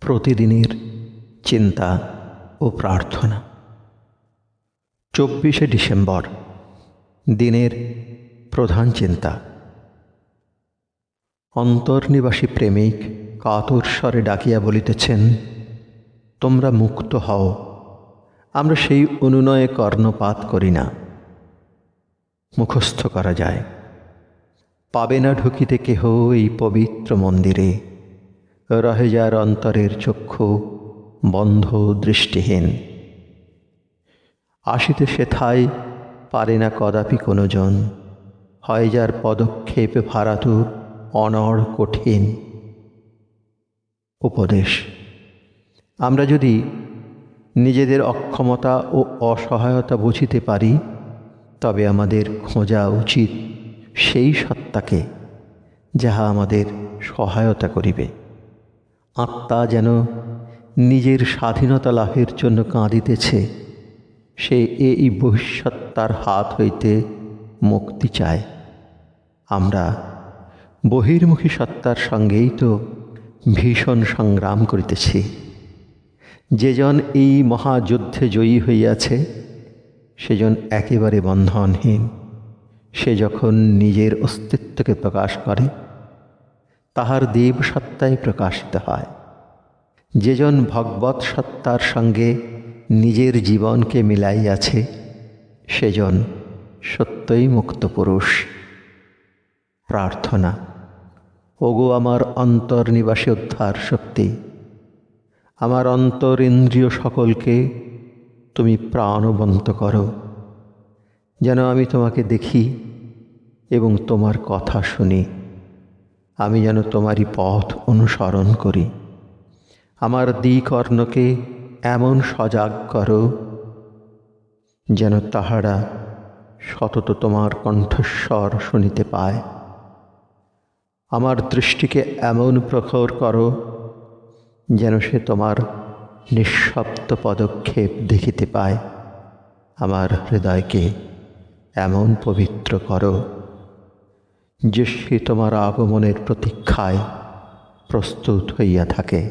প্রতিদিনের চিন্তা ও প্রার্থনা। চব্বিশে ডিসেম্বর, দিনের প্রধান চিন্তা। অন্তর্নিবাসী প্রেমিক কাতর স্বরে ডাকিয়া বলিতেছেন, তোমরা মুক্ত হও, আমরা সেই অনুনয়ে কর্ণপাত করি না। মুখস্থ করা যায়। পাবে না ঢুকিতে কেহ এই পবিত্র মন্দিরে। রহে যার অন্তরের চক্ষু বন্ধ দৃষ্টিহীন। আসিতে সেথায় পারে না কদাপি কোনো জন হয় যার পদক্ষেপে ভারাতু অনড় কঠিন। উপদেশ, আমরা যদি নিজেদের অক্ষমতা ও অসহায়তা বুঝিতে পারি, তবে আমাদের খোঁজা উচিত সেই সত্তাকে, যাহা আমাদের সহায়তা করিবে। আত্মা যেন নিজের স্বাধীনতা লাভের জন্য কাঁদিতেছে, সে এই বহিঃসত্তার হাত হইতে মুক্তি চায়। আমরা বহির্মুখী সত্তার সঙ্গেই তো ভীষণ সংগ্রাম করিতেছি। যেজন এই মহাযুদ্ধে জয়ী হইয়াছে, সেজন একেবারে বন্ধনহীন। সে যখন নিজের অস্তিত্বকে প্রকাশ করে তাহার দেব সত্তায় প্রকাশিত হয়। যেজন ভগবৎ সত্তার সঙ্গে নিজের জীবনকে মিলাইয়াছে, সেজন সত্যই মুক্ত পুরুষ। প্রার্থনা, ওগো আমার অন্তর্নিবাসী উদ্ধার শক্তি, আমার অন্তর ইন্দ্রিয় সকলকে তুমি প্রাণবন্ত করো। যেন আমি তোমাকে দেখি এবং তোমার কথা শুনি। আমি যেন তোমারই পথ অনুসরণ করি। আমার দ্বিকর্ণকে এমন সজাগ করো, যেন তাহারা সতত তোমার কণ্ঠস্বর শুনিতে পায়। আমার দৃষ্টিকে এমন প্রখর করো, যেন সে তোমার নিঃশব্দ পদক্ষেপ দেখিতে পায়। আমার হৃদয়কে এমন পবিত্র করো। যে সে তোমার আগমনের প্রতীক্ষায় প্রস্তুত হইয়া থাকে।